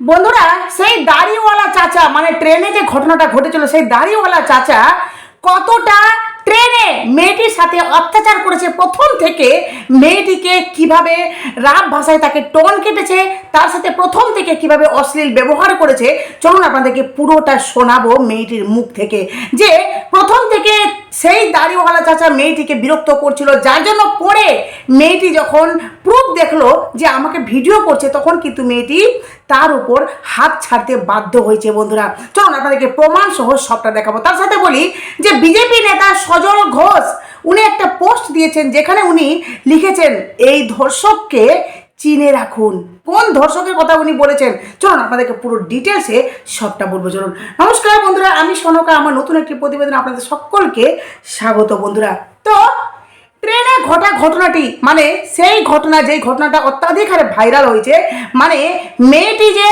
বন্ধুরা, সেই দাড়িওয়ালা চাচা মানে ট্রেনে যে ঘটনাটা ঘটেছিল, সেই দাড়িওয়ালা চাচা কতটা ট্রেনে মেয়েটির সাথে অত্যাচার করেছে? প্রথম থেকে মেয়েটিকে কীভাবে রাব ভাষায় তাকে টোন কেটেছে, তার সাথে প্রথম থেকে কীভাবে অশ্লীল ব্যবহার করেছে, চলুন আপনাদেরকে পুরোটা শোনাবো মেয়েটির মুখ থেকে। যে প্রথম থেকে সেই দাড়িওয়ালা চাচা মেয়েটিকে বিরক্ত করছিল, যার জন্য পরে মেয়েটি যখন প্রুফ দেখল যে আমাকে ভিডিও করছে, তখন কিন্তু মেয়েটি তার উপর হাত ছাড়তে বাধ্য হয়েছে বন্ধুরা। চলুন আপনাদেরকে প্রমাণ সহ সবটা দেখাবো। তার সাথে বলি যে বিজেপি নেতা সজল ঘোষ, উনি একটা পোস্ট দিয়েছেন যেখানে উনি লিখেছেন, এই ধর্ষককে চিনে রাখুন। কোন ধর্ষকের কথা উনি বলেছেন? চলুন আপনাদেরকে পুরো ডিটেলসে সবটা বলব। চলুন। নমস্কার বন্ধুরা, আমি সনকা, আমার নতুন একটি প্রতিবেদন আপনাদের সকলকে স্বাগত বন্ধুরা। তো ট্রেনে ঘটা ঘটনাটি মানে সেই ঘটনা, যেই ঘটনাটা অত্যাধিক হারে ভাইরাল হয়েছে মানে মেয়েটি যে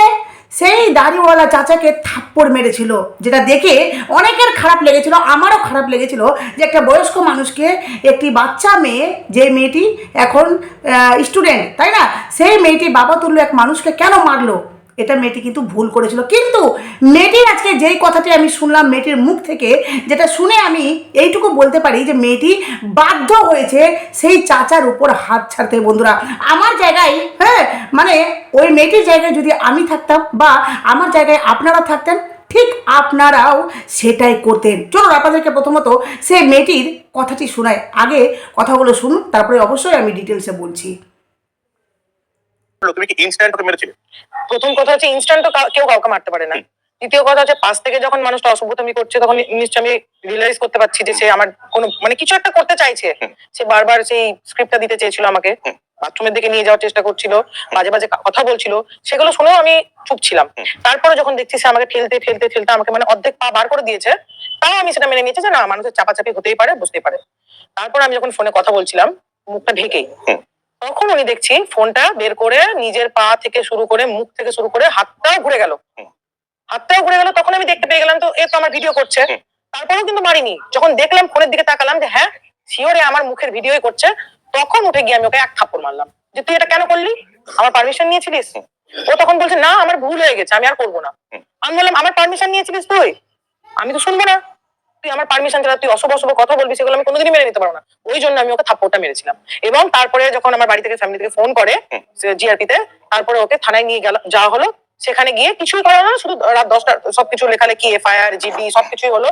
সেই দাড়িওয়ালা চাচাকে থাপ্পড় মেরেছিল, যেটা দেখে অনেকের খারাপ লেগেছিল, আমারও খারাপ লেগেছিল যে একটা বয়স্ক মানুষকে একটি বাচ্চা মেয়ে, যে মেয়েটি এখন স্টুডেন্ট তাই না? সেই মেয়েটি বাবা তুল্য এক মানুষকে কেন মারলো? এটা মেয়েটি কিন্তু ভুল করেছিল। কিন্তু মেয়েটির আজকে যেই কথাটি আমি শুনলাম, মেয়েটির মুখ থেকে, যেটা শুনে আমি এইটুকু বলতে পারি যে মেয়েটি বাধ্য হয়েছে সেই চাচার উপর হাত ছাড়তে। বন্ধুরা, আমার জায়গায় হ্যাঁ মানে ওই মেয়েটির জায়গায় যদি আমি থাকতাম বা আমার জায়গায় আপনারা থাকতেন, ঠিক আপনারাও সেটাই করতেন। চলুন, আপনাদেরকে প্রথমত সেই মেয়েটির কথাটি শোনায় আগে কথাগুলো শুনুন, তারপরে অবশ্যই আমি ডিটেলসে বলছি। বলল, তুমি কি ইনস্ট্যান্ট ওকে মেরেছিলে? প্রথম কথা হচ্ছে ইনস্ট্যান্ট তো কেউ কাউকে মারতে পারে না। দ্বিতীয় কথা হচ্ছে পাশ থেকে যখন মানুষটা অসভ্যতামি করছে তখন নিশ্চয় আমি রিয়েলাইজ করতে পারছি যে সে আমার কোনো মানে কিছু একটা করতে চাইছে। সে বারবার সেই স্ক্রিপ্টটা দিতে চেয়েছিল আমাকে। বাথরুমের দিকে নিয়ে যাওয়ার চেষ্টা করছিল মাঝে মাঝে কথা বলছিল। সেগুলো শুনেও আমি চুপ ছিলাম। তারপরে যখন দেখছি সে আমাকে ঠেলতে ঠেলতে ঠেলতে আমাকে মানে অর্ধেক পা বার করে দিয়েছে তাও আমি সেটা মেনে নিয়েছি যে না মানুষের চাপাচাপি হতেই পারে বুঝতেই পারে। তারপর আমি যখন ফোনে কথা বলছিলাম মুখটা ঢেকেই। তখন আমি দেখছি ফোনটা বের করে নিজের পা থেকে শুরু করে মুখ থেকে শুরু করে হাতটাও ঘুরে গেল। হাতটাও ঘুরে গেল তখন আমি দেখতে পেয়ে গেলাম তো এ তো আমার ভিডিও করছে। তারপরেও কিন্তু মারিনি। যখন দেখলাম ফোনের দিকে তাকালাম যে হ্যাঁ শিওরে আমার মুখের ভিডিওই করছে। তখন উঠে গিয়ে আমি ওকে এক থাপ্পড় মারলাম। যে তুই এটা কেন করলি? আমার পারমিশন নিয়েছিলিস? ও তখন বলছে না আমার ভুল হয়ে গেছে আমি আর করব না। আমি বললাম আমার পারমিশন নিয়েছিলিস তুই? আমি তো শুনব না। তুই আমার পারমিশন ছাড়া তুই অশুভ অশুভ কথা বলবি সেগুলো আমি কোনোদিনই মেনে নিতে পারব না। ওই জন্য আমি ওকে থাপ্পড়টা মেরেছিলাম। এবং তারপরে যখন আমার বাড়ি থেকে ফ্যামিলি থেকে ফোন করে জিআরপিতে তারপরে ওকে থানায় নিয়ে গেল যাওয়া হলো। সেখানে গিয়ে কিছুই করা হলো শুধু রাত দশটা, সবকিছু লেখালেখি এফআইআর জিডি সবকিছুই হলো।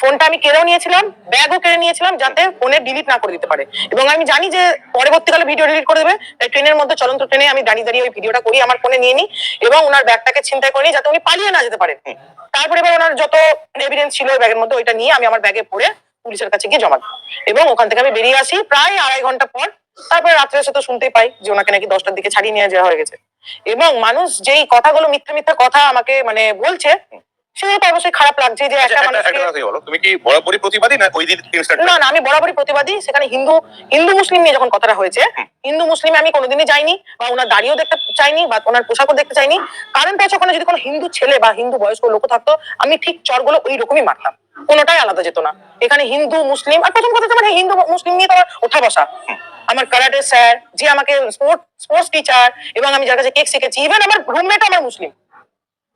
ফোনটা আমি কেড়েও নিয়েছিলাম, ব্যাগও কেড়ে নিয়েছিলাম, যাতে ফোনে ডিলিট না করে দিতে পারে। এবং আমি জানি যে পরবর্তীকালে ভিডিও ডিলিট করে দেবে, তাই ট্রেনের মধ্যে, চলন্ত ট্রেনে আমি দাঁড়িয়ে দাঁড়িয়ে ওই ভিডিওটা করি, আমার ফোনে নিয়ে নিই এবং ওনার ব্যাগটাকে ছিনতাই করে নিই যাতে উনি পালিয়ে না যেতে পারেন তারপরে এবার ওনার যত এভিডেন্স ছিল ওই ব্যাগের মধ্যে, ওইটা নিয়ে আমি আমার ব্যাগে পড়ে পুলিশের কাছে গিয়ে জমা এবং ওখান থেকে আমি বেরিয়ে আসি, প্রায় আড়াই ঘণ্টা পর, তারপরে রাত্রে এসে তো শুনতেই পাই যে ওনাকে নাকি দশটার দিকে ছাড়িয়ে নিয়ে যাওয়া হয়ে গেছে। এবং মানুষ যেই কথাগুলো মিথ্যা মিথ্যা কথা আমাকে মানে বলছে তো অবশ্যই খারাপ লাগছে যে একটা একটা মানুষকে তুমি কি বরাবরই প্রতিবাদী না ওই দিন না না আমি বরাবরই প্রতিবাদী। সেখানে হিন্দু হিন্দু মুসলিম নিয়ে যখন কথাটা হয়েছে হিন্দু মুসলিমে আমি কোনোদিনই যাইনি বা ওনার দাড়িও দেখতে চাইনি বা ওনার পোশাকও দেখতে চাইনি। কারণটা হচ্ছে ওখানে যদি কোনো হিন্দু ছেলে বা হিন্দু বয়স্ক লোক থাকতো আমি ঠিক চরগুলো ওই রকমই মারতাম। কোনোটাই আলাদা যেত না। এখানে হিন্দু, মুসলিম, আর প্রথম কথা মানে হিন্দু, মুসলিম নিয়ে তো আমার ওঠা বসা। আমার কারাটে স্যার, যে আমাকে স্পোর্ট, স্পোর্টস টিচার, এবং আমি যার কাছে কেক শিখেছি, ইভেন আমার রুমমেট আমার মুসলিম।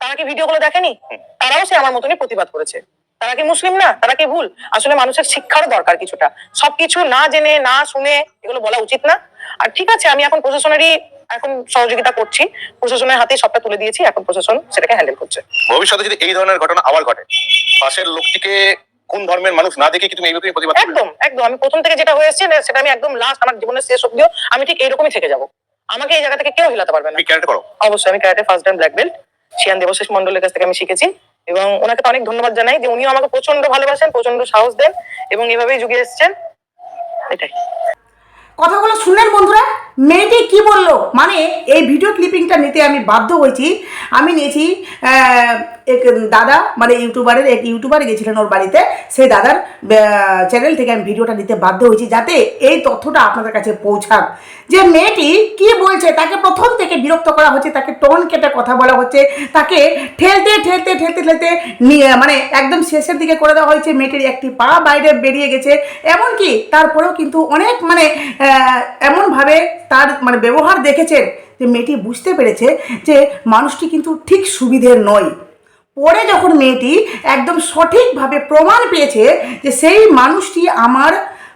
তারা কি ভিডিওগুলো দেখেনি? তারাও সে আমার মতনই প্রতিবাদ করেছে। তারা কি মুসলিম না? তারা কি ভুল? আসলে মানুষের শিক্ষারও দরকার কিছুটা। সবকিছু না জেনে, না শুনে এগুলো বলা উচিত না। আর ঠিক আছে, আমি এখন প্রশাসনেরই এখন সহযোগিতা করছি। প্রশাসনের হাতে সবটা তুলে দিয়েছি এখন প্রশাসন সেটাকে হ্যান্ডেল করছে। ভবিষ্যতে যদি এই ধরনের ঘটনা আবার ঘটে পাশের লোকটিকে কোন ধর্মের মানুষ না দেখে কি তুমি এইভাবে প্রতিবাদ একদম একদম। আমি প্রথম থেকে যেটা হয়েছে না, সেটা আমি একদম লাস্ট আমার জীবনের শেষ অব্দিও আমি ঠিক এইরকমই থেকে যাব। আমাকে এই জায়গা থেকে কেউ হিলাতে পারবে না। তুমি ক্যারেক্ট করো। অবশ্যই আমি karate first time black belt shihan Debashish মন্ডলের কাছ থেকে আমি শিখেছি। এবং ওনাকে তো অনেক ধন্যবাদ জানাই যে উনিও আমাকে প্রচণ্ড ভালোবাসেন প্রচণ্ড সাহস দেন এবং এভাবেই যুগে এসেছেন। এটাই। কথাগুলো শুনলেন বন্ধুরা? মেয়েটি কি বলল? মানে এই ভিডিও ক্লিপিংটা নিতে আমি বাধ্য হয়েছি। আমি নিয়েছি এক দাদা মানে ইউটিউবারের, এক ইউটিউবার গেছিলেন ওর বাড়িতে। সেই দাদার চ্যানেল থেকে আমি ভিডিওটা নিতে বাধ্য হয়েছি যাতে এই তথ্যটা আপনাদের কাছে পৌঁছাক। যে মেয়েটি কি বলছে, তাকে প্রথম থেকে বিরক্ত করা হচ্ছে, তাকে টোন কেটে কথা বলা হচ্ছে, তাকে ঠেলতে ঠেলতে ঠেলতে ঠেলতে নিয়ে মানে একদম শেষের দিকে করে দেওয়া হয়েছে। মেয়েটির একটি পা বাইরে বেরিয়ে গেছে। এমনকি তারপরেও কিন্তু অনেক মানে এমনভাবে তার মানে ব্যবহার দেখেছেন যে মেয়েটি বুঝতে পেরেছে যে মানুষটি কিন্তু ঠিক সুবিধের নয়। পরে যখন মেয়েটি একদম সঠিকভাবে প্রমাণ পেয়েছে যে সেই মানুষটি আমার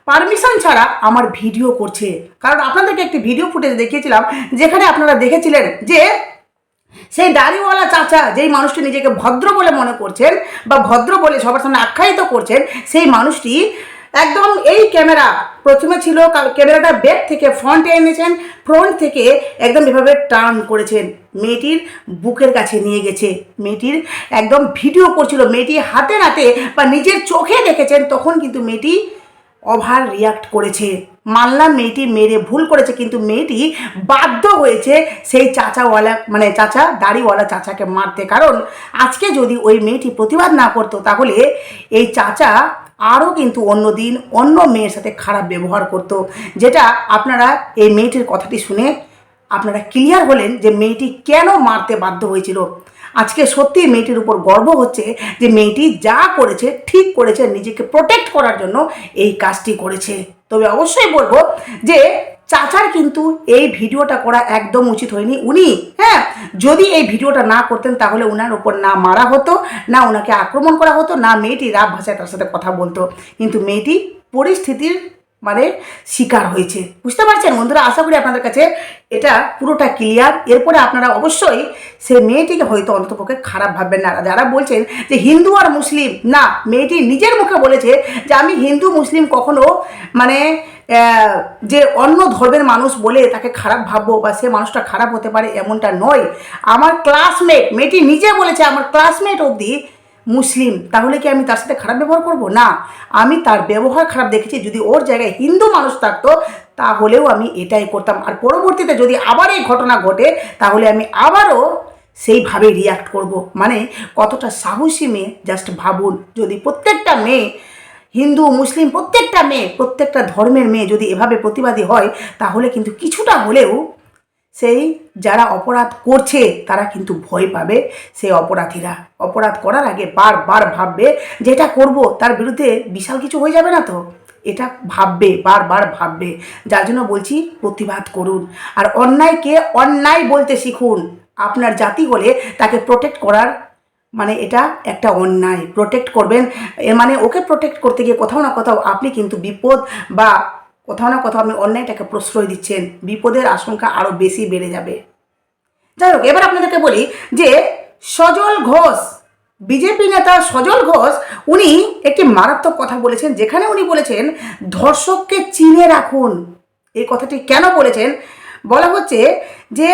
পারমিশন ছাড়া আমার ভিডিও করছে। কারণ আপনাদেরকে একটি ভিডিও ফুটেজ দেখিয়েছিলাম যেখানে আপনারা দেখেছিলেন যে সেই দাড়িওয়ালা চাচা যেই মানুষটি নিজেকে ভদ্র বলে মনে করছেন বা ভদ্র বলে সবার সামনে আখ্যায়িত করছেন, সেই মানুষটি একদম এই ক্যামেরা প্রথমে ছিল ক্যামেরাটা ব্যাক থেকে ফ্রন্টে এনেছেন ফ্রন্ট থেকে একদম এভাবে টার্ন করেছেন। মেয়েটির বুকের কাছে নিয়ে গেছে। মেয়েটির একদম ভিডিও করছিল, মেয়েটি হাতে নাতে বা নিজের চোখে দেখেছেন, তখন কিন্তু মেয়েটি ওভার রিয়াক্ট করেছে। মানলাম মেয়েটি মেরে ভুল করেছে, কিন্তু মেয়েটি বাধ্য হয়েছে সেই চাচাওয়ালা মানে চাচা, দাড়িওয়ালা চাচাকে মারতে। কারণ আজকে যদি ওই মেয়েটি প্রতিবাদ না করতো, তাহলে এই চাচা আরও কিন্তু অন্য দিন অন্য মেয়ের সাথে খারাপ ব্যবহার করতো। যেটা আপনারা এই মেয়েটির কথাটি শুনে আপনারা ক্লিয়ার হলেন যে মেয়েটি কেন মারতে বাধ্য হয়েছিল। আজকে সত্যি মেয়েটির উপর গর্ব হচ্ছে যে মেয়েটি যা করেছে, ঠিক করেছে, নিজেকে প্রোটেক্ট করার জন্য এই কাজটি করেছে। তবে অবশ্যই বলব যে চাচার কিন্তু এই ভিডিওটা করা একদম উচিত হয়নি। উনি হ্যাঁ যদি এই ভিডিওটা না করতেন তাহলে ওনার ওপর না মারা হতো, না ওনাকে আক্রমণ করা হতো, না মেয়েটি রাব ভাষায় তার সাথে কথা বলতো। কিন্তু মেয়েটি পরিস্থিতির মানে শিকার হয়েছে। বুঝতে পারছেন বন্ধুরা? আশা করি আপনাদের কাছে এটা পুরোটা ক্লিয়ার এরপরে আপনারা অবশ্যই সে মেয়েটিকে হয়তো অন্ততপক্ষে খারাপ ভাববেন না। যারা বলছেন যে হিন্দু আর মুসলিম, না, মেয়েটি নিজের মুখে বলেছে যে আমি হিন্দু, মুসলিম কখনো মানে যে অন্য ধর্মের মানুষ বলে তাকে খারাপ ভাববো বা সে মানুষটা খারাপ হতে পারে এমনটা নয়। আমার ক্লাসমেট মেয়েটি নিজে বলেছে, আমার ক্লাসমেট অবধি মুসলিম, তাহলে কি আমি তার সাথে খারাপ ব্যবহার করব? না। আমি তার ব্যবহার খারাপ দেখেছি, যদি ওর জায়গায় হিন্দু মানুষ থাকতো, তাহলেও আমি এটাই করতাম। আর পরবর্তীতে যদি আবার এই ঘটনা ঘটে, তাহলে আমি আবারও সেইভাবে রিয়াক্ট করব। মানে কতটা সাহসী মেয়ে জাস্ট ভাবুন। যদি প্রত্যেকটা মেয়ে, হিন্দু, মুসলিম, প্রত্যেকটা মেয়ে, প্রত্যেকটা ধর্মের মেয়ে যদি এভাবে প্রতিবাদী হয়, তাহলে কিন্তু কিছুটা হলেও সেই যারা অপরাধ করছে, তারা কিন্তু ভয় পাবে সেই অপরাধীরা। অপরাধ করার আগে বারবার ভাববে যেটা করব, তার বিরুদ্ধে বিশাল কিছু হয়ে যাবে না তো? এটা ভাববে, বারবার ভাববে। যার জন্য বলছি, প্রতিবাদ করুন। আর অন্যায়কে অন্যায় বলতে শিখুন। আপনার জাতি হলে তাকে প্রোটেক্ট করার মানে এটা একটা অন্যায়। প্রোটেক্ট করবেন, এর মানে ওকে প্রোটেক্ট করতে গিয়ে কোথাও না কোথাও আপনি কিন্তু বিপদ বা কোথাও না কোথাও আপনি অন্যায়টাকে প্রশ্রয় দিচ্ছেন, বিপদের আশঙ্কা আরও বেশি বেড়ে যাবে। যাই হোক, এবার আপনাদেরকে বলি যে সজল ঘোষ, বিজেপি নেতা সজল ঘোষ, উনি একটি মারাত্মক কথা বলেছেন, যেখানে উনি বলেছেন, ধর্ষককে চিনে রাখুন। এই কথাটি কেন বলেছেন? বলা হচ্ছে যে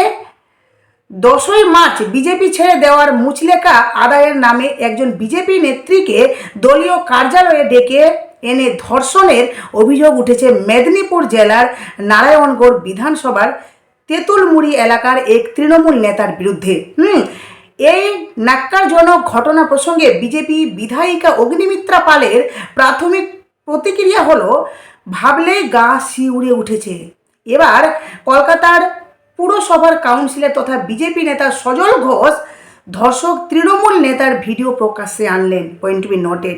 দশই মার্চ বিজেপি ছেড়ে দেওয়ার মুচলেকা আদায়ের নামে একজন বিজেপি নেত্রীকে দলীয় কার্যালয়ে ডেকে এনে ধর্ষণের অভিযোগ উঠেছে মেদিনীপুর জেলার নারায়ণগড় বিধানসভার তেঁতুলমুড়ি এলাকার এক তৃণমূল নেতার বিরুদ্ধে। হুম, এই নাক্কারজনক ঘটনা প্রসঙ্গে বিজেপি বিধায়িকা অগ্নিমিত্রা পালের প্রাথমিক প্রতিক্রিয়া হলো, ভাবলেই গা শিউড়ে উঠেছে। এবার কলকাতার পুরসভার কাউন্সিলর তথা বিজেপি নেতা সজল ঘোষ, ধর্ষক তৃণমূল নেতার ভিডিও প্রকাশ্যে আনলেন point to be noted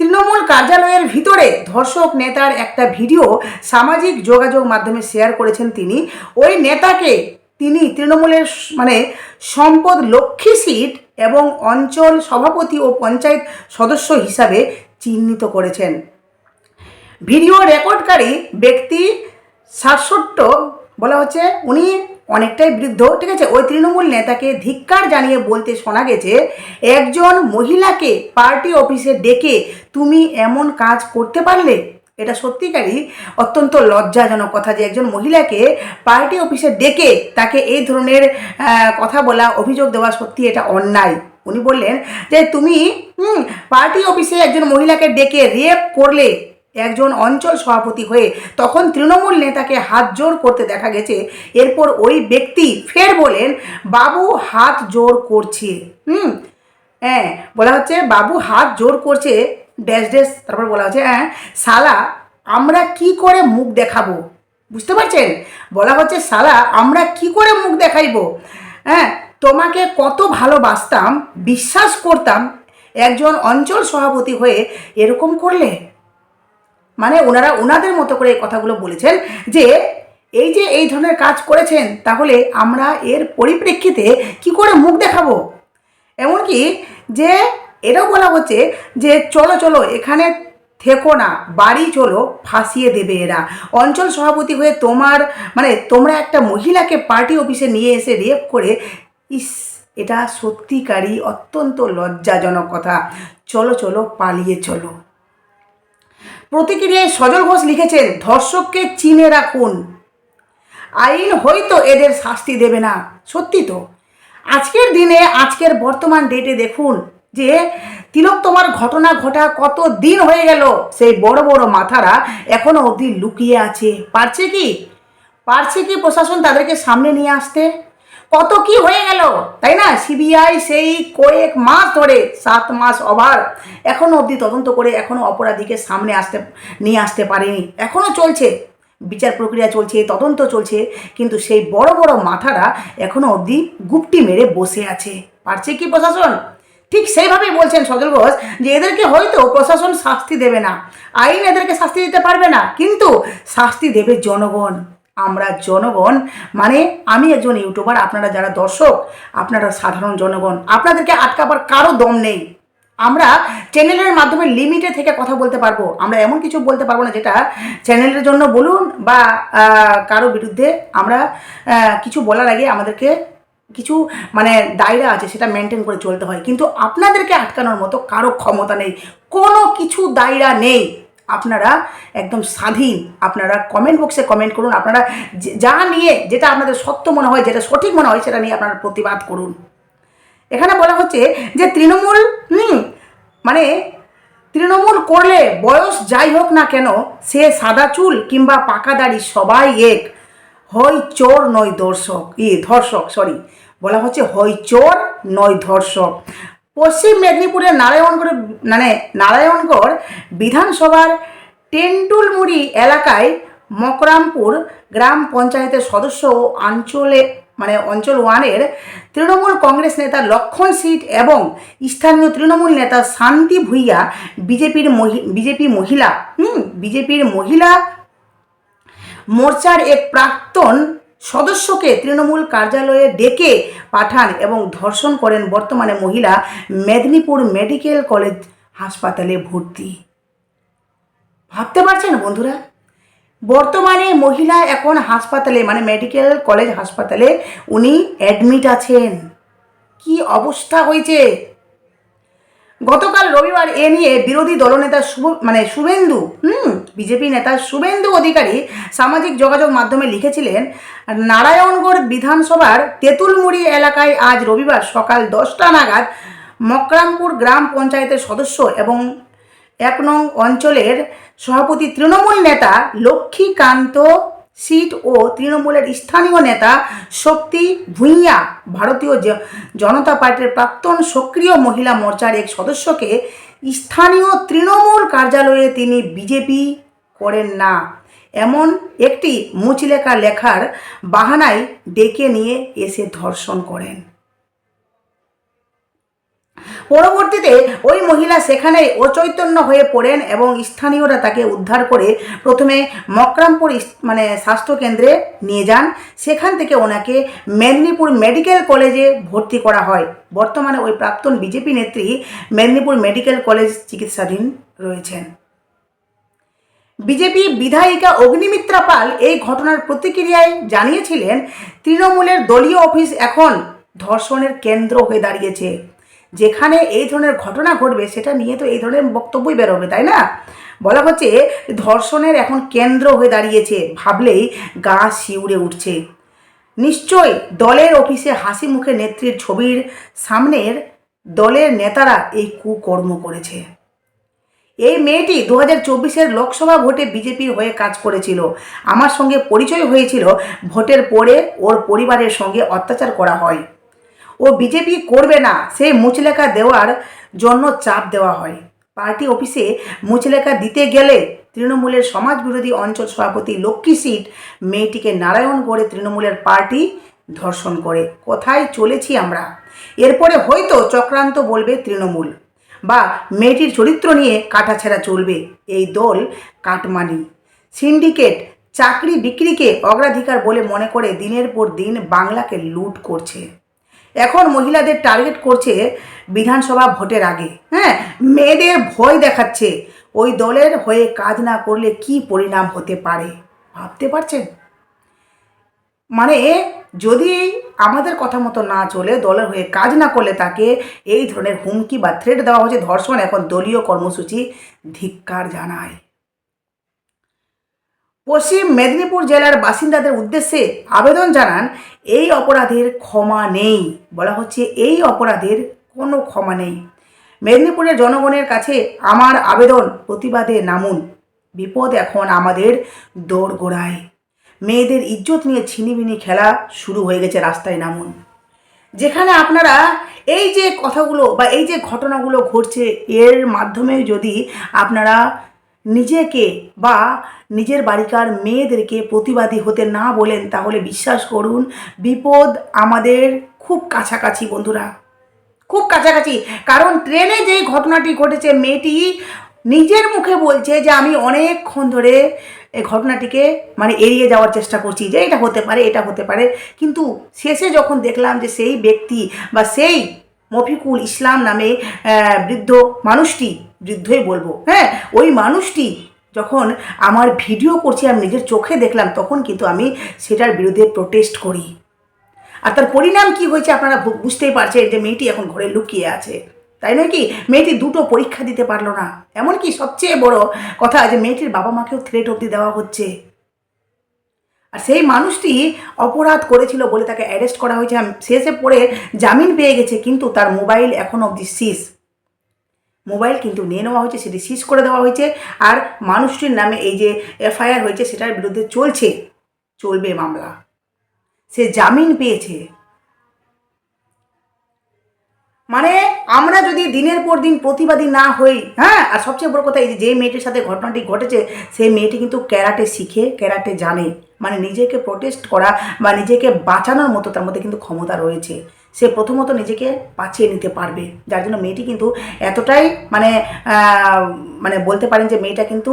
Trinamool কার্যালয়ের ভিতরে ধর্ষক নেতার একটা ভিডিও সামাজিক যোগাযোগ মাধ্যমে শেয়ার করেছেন তিনি। ওই নেতাকে তিনি তৃণমূলের মানে সম্পদ লক্ষ্মী সিট এবং অঞ্চল সভাপতি ও পঞ্চায়েত সদস্য হিসাবে চিহ্নিত করেছেন। ভিডিও রেকর্ডকারী ব্যক্তি সাতষট্ট বলা হচ্ছে উনি অনেকটাই বৃদ্ধ, ঠিক আছে? ওই তৃণমূল নেতাকে ধিক্কার জানিয়ে বলতে শোনা গেছে, একজন মহিলাকে পার্টি অফিসে ডেকে তুমি এমন কাজ করতে পারলে? এটা সত্যিকারই অত্যন্ত লজ্জাজনক কথা যে একজন মহিলাকে পার্টি অফিসে ডেকে তাকে এই ধরনের কথা বলা, অভিযোগ দেওয়া সত্যি এটা অন্যায়। উনি বললেন যে, তুমি পার্টি অফিসে একজন মহিলাকে ডেকে রেপ করলে একজন অঞ্চল সভাপতি হয়ে তখন তৃণমূল নেতাকে হাত জোর করতে দেখা গেছে। এরপর ওই ব্যক্তি ফের বলেন, বাবু, হাত জোর করছে। হুম? হ্যাঁ বলা হচ্ছে, বাবু, হাত জোর করছে। ড্যাশ ড্যাশ, তারপর বলা হচ্ছে হ্যাঁ শালা, আমরা কি করে মুখ দেখাবো? বুঝতে পারছেন? বলা হচ্ছে, শালা, আমরা কি করে মুখ দেখাইবো? হ্যাঁ তোমাকে কত ভালোবাসতাম, বিশ্বাস করতাম, একজন অঞ্চল সভাপতি হয়ে এরকম করলে? মানে ওনারা ওনাদের মতো করে এই কথাগুলো বলেছেন যে এই যে এই ধরনের কাজ করেছেন, তাহলে আমরা এর পরিপ্রেক্ষিতে কি করে মুখ দেখাবো? এমনকি যে এটাও বলা হচ্ছে যে চলো চলো, এখানে থেকো না, বাড়ি চলো, ফাঁসিয়ে দেবে এরা। অঞ্চল সভাপতি হয়ে তোমার মানে তোমরা একটা মহিলাকে পার্টি অফিসে নিয়ে এসে রেপ করে, ইস, এটা সত্যিকারই অত্যন্ত লজ্জাজনক কথা। চলো চলো, পালিয়ে চলো। প্রতিক্রিয়ায় সজল ঘোষ লিখেছেন, ধর্ষককে চিনে রাখুন। আইন হয়তো এদের শাস্তি দেবে না, সত্যি তো। আজকের দিনে, আজকের বর্তমান ডেটে দেখুন যে তিলক তোমার ঘটনা ঘটা কত দিন হয়ে গেল, সেই বড় বড় মাথারা এখনও অবধি লুকিয়ে আছে। পারছে কি? পারছে কি প্রশাসন তাদেরকে সামনে নিয়ে আসতে? কত কি হয়ে গেল? তাই না? সিবিআই সেই কয়েক মাস ধরে, সাত মাস ওভার এখনও অবধি তদন্ত করে এখনও অপরাধীকে সামনে আসতে, নিয়ে আসতে পারেনি। এখনও চলছে। বিচার প্রক্রিয়া চলছে, তদন্ত চলছে, কিন্তু সেই বড় বড় মাথারা এখনও অবধি গুপটি মেরে বসে আছে। পারছে কি প্রশাসন? ঠিক সেইভাবেই বলছেন সজল ঘোষ যে এদেরকে হয়তো প্রশাসন শাস্তি দেবে না। আইন এদেরকে শাস্তি দিতে পারবে না, কিন্তু শাস্তি দেবে জনগণ। আমরা জনগণ মানে আমি একজন ইউটিউবার, আপনারা যারা দর্শক, আপনারা সাধারণ জনগণ, আপনাদেরকে আটকাবার কারও দম নেই। আমরা চ্যানেলের মাধ্যমে লিমিটে থেকে কথা বলতে পারব। আমরা এমন কিছু বলতে পারব না যেটা চ্যানেলের জন্য বলুন বা কারও বিরুদ্ধে আমরা কিছু বলার আগে আমাদেরকে কিছু মানে দায়রা আছে, সেটা মেনটেন করে চলতে হয়। কিন্তু আপনাদেরকে আটকানোর মতো কারও ক্ষমতা নেই। কোনো কিছু দায়রা নেই। আপনারা একদম স্বাধীন, আপনারা কমেন্ট বক্সে কমেন্ট করুন, আপনারা যা নিয়ে যেটা আপনাদের সত্য মনে হয়, যেটা সঠিক মনে হয়, সেটা নিয়ে আপনারা প্রতিবাদ করুন। এখানে বলা হচ্ছে যে তৃণমূল, হুম মানে তৃণমূল করলে বয়স যাই হোক না কেন, সে সাদা চুল কিংবা পাকা দাড়ি সবাই এক। হয় চোর নয় দর্শক ই ধর্ষক সরি বলা হচ্ছে হয় চোর নয় ধর্ষক। পশ্চিম মেদিনীপুরের নারায়ণগড় মানে নারায়ণগড় বিধানসভার টেন্টুলমুড়ি এলাকায় মকরামপুর গ্রাম পঞ্চায়েতের সদস্য ও অঞ্চলে মানে অঞ্চল ওয়ানের তৃণমূল কংগ্রেস নেতা লক্ষণ সিট এবং স্থানীয় তৃণমূল নেতা শান্তি ভুইয়া বিজেপির বিজেপি মহিলা, হুম, বিজেপির মহিলা মোর্চার এক প্রাক্তন সদস্যকে তৃণমূল কার্যালয়ে ডেকে পাঠান এবং ধর্ষণ করেন বর্তমানে মহিলা মেদিনীপুর মেডিকেল কলেজ হাসপাতালে ভর্তি। ভাবতে পারছেন বন্ধুরা? বর্তমানে মহিলা এখন হাসপাতালে মানে মেডিকেল কলেজ হাসপাতালে উনি অ্যাডমিট আছেন। কি অবস্থা হয়েছে? গতকাল রবিবার এ নিয়ে বিরোধী দলনেতা শুভ মানে শুভেন্দু, হুম, বিজেপি নেতা শুভেন্দু অধিকারী সামাজিক যোগাযোগ মাধ্যমে লিখেছিলেন, নারায়ণগড় বিধানসভার তেঁতুলমুড়ি এলাকায় আজ রবিবার সকাল দশটা নাগাদ মকরামপুর গ্রাম পঞ্চায়েতের সদস্য এবং এক নং অঞ্চলের সভাপতি তৃণমূল নেতা লক্ষ্মীকান্ত সিট ও তৃণমূলের স্থানীয় নেতা শক্তি ভূঁইয়া, ভারতীয় জনতা পার্টির প্রাক্তন সক্রিয় মহিলা মোর্চার এক সদস্যকে স্থানীয় তৃণমূল কার্যালয়ে তিনি বিজেপি করেন না। এমন একটি মুচলেখা লেখার বাহানায় ডেকে নিয়ে এসে ধর্ষণ করেন। পরবর্তীতে ওই মহিলা সেখানে অচৈতন্য হয়ে পড়েন এবং স্থানীয়রা তাকে উদ্ধার করে প্রথমে মকরামপুর মানে স্বাস্থ্যকেন্দ্রে নিয়ে যান। সেখান থেকে ওনাকে মেদিনীপুর মেডিকেল কলেজে ভর্তি করা হয়। বর্তমানে ওই প্রাক্তন বিজেপি নেত্রী মেদিনীপুর মেডিকেল কলেজ চিকিৎসাধীন রয়েছেন। বিজেপি বিধায়িকা অগ্নিমিত্রা পাল এই ঘটনার প্রতিক্রিয়ায় জানিয়েছিলেন, তৃণমূলের দলীয় অফিস এখন ধর্ষণের কেন্দ্র হয়ে দাঁড়িয়েছে। যেখানে এই ধরনের ঘটনা ঘটবে, সেটা নিয়ে তো এই ধরনের বক্তব্যই বেরোবে, তাই না? বলা হচ্ছে ধর্ষণের এখন কেন্দ্র হয়ে দাঁড়িয়েছে ভাবলেই গা শিউরে উঠছে। নিশ্চয় দলের অফিসে হাসি মুখে নেত্রীর ছবির সামনের দলের নেতারা এই কুকর্ম করেছে। এই মেয়েটি দু হাজার চব্বিশের লোকসভা ভোটে বিজেপির হয়ে কাজ করেছিল। আমার সঙ্গে পরিচয় হয়েছিল, ভোটের পরে ওর পরিবারের সঙ্গে অত্যাচার করা হয়। ও বিজেপি করবে না, সেই মুচলেখা দেওয়ার জন্য চাপ দেওয়া হয়। পার্টি অফিসে মুচলেখা দিতে গেলে তৃণমূলের সমাজ বিরোধী অঞ্চল সভাপতি লক্ষ্মী সিট মেয়েটিকে নারায়ণগড়ে তৃণমূলের পার্টি ধর্ষণ করে। কোথায় চলেছি আমরা। এরপরে হয়তো চক্রান্ত বলবে তৃণমূল বা মেয়েটির চরিত্র নিয়ে কাটাছেড়া চলবে। এই দল কাটমানি। সিন্ডিকেট চাকরি বিক্রিকে অগ্রাধিকার বলে মনে করে দিনের পর দিন বাংলাকে লুট করছে। এখন মহিলাদের টার্গেট করছে বিধানসভা ভোটের আগে। হ্যাঁ মেয়েদের ভয় দেখাচ্ছে। ওই দলের হয়ে কাজ না করলে কি পরিণাম হতে পারে? ভাবতে পারছেন? মানে যদি আমাদের কথা মতো না চলে, দলের হয়ে কাজ না করলে তাকে এই ধরনের হুমকি বা থ্রেট দেওয়া হচ্ছে, ধর্ষণ এখন দলীয় কর্মসূচি ধিক্কার জানায়। পশ্চিম মেদিনীপুর জেলার বাসিন্দাদের উদ্দেশ্যে আবেদন জানান, এই অপরাধের ক্ষমা নেই। বলা হচ্ছে, এই অপরাধের কোনো ক্ষমা নেই। মেদিনীপুরের জনগণের কাছে আমার আবেদন প্রতিবাদে নামুন। বিপদ এখন আমাদের দোরগোড়ায়। মেয়েদের ইজ্জত নিয়ে ছিনিবিনি খেলা শুরু হয়ে গেছে রাস্তায় নামুন। যেখানে আপনারা এই যে কথাগুলো বা এই যে ঘটনাগুলো ঘটছে, এর মাধ্যমে যদি আপনারা নিজেকে বা নিজের বাড়িকার মেয়েদেরকে প্রতিবাদী হতে না বলেন, তাহলে বিশ্বাস করুন, বিপদ আমাদের খুব কাছাকাছি বন্ধুরা। খুব কাছাকাছি। কারণ ট্রেনে যে ঘটনাটি ঘটেছে, মেয়েটি নিজের মুখে বলছে যে, আমি অনেকক্ষণ ধরে এই ঘটনাটিকে মানে এড়িয়ে যাওয়ার চেষ্টা করছি যে, এটা হতে পারে, এটা হতে পারে। কিন্তু শেষে যখন দেখলাম যে, সেই ব্যক্তি বা সেই মফিকুল ইসলাম নামে বৃদ্ধ মানুষটি, বৃদ্ধই বলব হ্যাঁ? ওই মানুষটি যখন আমার ভিডিও করছি, আমি নিজের চোখে দেখলাম, তখন কিন্তু আমি সেটার বিরুদ্ধে প্রোটেস্ট করি। আর তার পরিণাম কি হয়েছে আপনারা বুঝতেই পারছেন যে মেয়েটি এখন ঘরে লুকিয়ে আছে। তাই নয় কি? মেয়েটি দুটো পরীক্ষা দিতে পারল না। এমনকি সবচেয়ে বড় কথা যে মেয়েটির বাবা মাকেও থ্রেট অবধি দেওয়া হচ্ছে। আর সেই মানুষটি অপরাধ করেছিল বলে তাকে অ্যারেস্ট করা হয়েছে। শেষে পড়ে জামিন পেয়ে গেছে, কিন্তু তার মোবাইল এখন অবধি সিজ মোবাইল কিন্তু নিয়ে নেওয়া হয়েছে, সেটি সিজ করে দেওয়া হয়েছে। আর মানুষটির নামে এই যে এফআইআর হয়েছে, সেটার বিরুদ্ধে চলছে, চলবে মামলা। সে জামিন পেয়েছে। মানে আমরা যদি দিনের পর দিন প্রতিবাদী না হই হ্যাঁ? আর সবচেয়ে বড় কথা এই যে মেয়েটির সাথে ঘটনাটি ঘটেছে, সেই মেয়েটি কিন্তু ক্যারাটে শিখে, ক্যারাটে জানে। মানে নিজেকে প্রোটেস্ট করা বা নিজেকে বাঁচানোর মতো তার মধ্যে কিন্তু ক্ষমতা রয়েছে। সে প্রথমত নিজেকে বাঁচিয়ে নিতে পারবে। যার জন্য মেয়েটি কিন্তু এতটাই মানে মানে বলতে পারেন যে মেয়েটা কিন্তু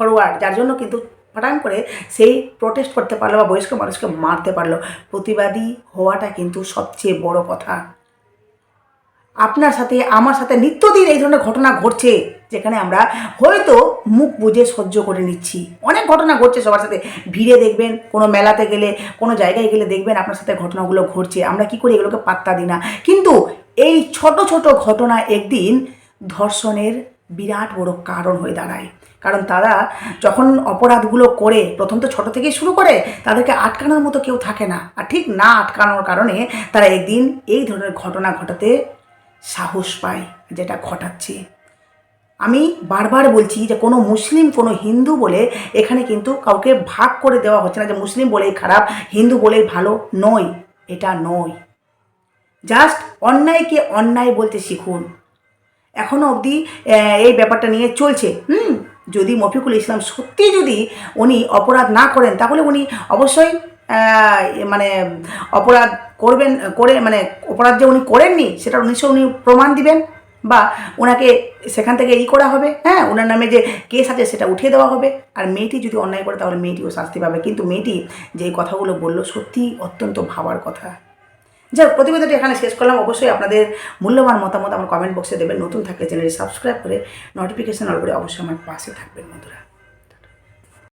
ফরওয়ার্ড যার জন্য কিন্তু ফটাং করে সেই প্রোটেস্ট করতে পারল বা বয়স্ক মানুষকে মারতে পারল। প্রতিবাদী হওয়াটা কিন্তু সবচেয়ে বড় কথা। আপনার সাথে, আমার সাথে নিত্যদিন এই ধরনের ঘটনা ঘটছে, যেখানে আমরা হয়তো মুখ বুঝে সহ্য করে নিচ্ছি। অনেক ঘটনা ঘটছে সবার সাথে। ভিড়ে দেখবেন, কোনো মেলাতে গেলে, কোনো জায়গায় গেলে দেখবেন আপনার সাথে ঘটনাগুলো ঘটছে। আমরা কি করি এগুলোকে পাত্তা দিই না? কিন্তু এই ছোট ছোট ঘটনা একদিন ধর্ষণের বিরাট বড় কারণ হয়ে দাঁড়ায়। কারণ তারা যখন অপরাধগুলো করে, প্রথম তো ছোট থেকেই শুরু করে, তাদেরকে আটকানোর মতো কেউ থাকে না। আর ঠিক না আটকানোর কারণে তারা একদিন এই ধরনের ঘটনা ঘটাতে সাহস পায় যেটা ঘটাচ্ছে। আমি বারবার বলছি যে কোনো মুসলিম, কোনো হিন্দু বলে এখানে কিন্তু কাউকে ভাগ করে দেওয়া হচ্ছে না যে মুসলিম বলেই খারাপ, হিন্দু বলেই ভালো নয়, এটা নয়। জাস্ট অন্যায়কে অন্যায় বলতে শিখুন। এখনও অবধি এই ব্যাপারটা নিয়ে চলছে। হুম, যদি মফিকুল ইসলাম সত্যি যদি উনি অপরাধ না করেন, তাহলে উনি অবশ্যই মানে অপরাধ করবেন করে মানে অপরাধ যে উনি করেননি সেটা নিশ্চয় উনি প্রমাণ দিবেন বা ওনাকে সেখান থেকে ই করা হবে। হ্যাঁ ওনার নামে যে কেস আছে সেটা উঠিয়ে দেওয়া হবে। আর মেয়েটি যদি অন্যায় করে তাহলে মেয়েটিও শাস্তি পাবে। কিন্তু মেয়েটি যে কথাগুলো বলল সত্যি অত্যন্ত ভাবার কথা। যাই হোক, প্রতিবেদনটি এখানে শেষ করলাম। অবশ্যই আপনাদের মূল্যবান মতামত আমার কমেন্ট বক্সে দেবেন। নতুন থাকলে চ্যানেলটি সাবস্ক্রাইব করে নোটিফিকেশন অল করে অবশ্যই আমার পাশে থাকবেন বন্ধুরা।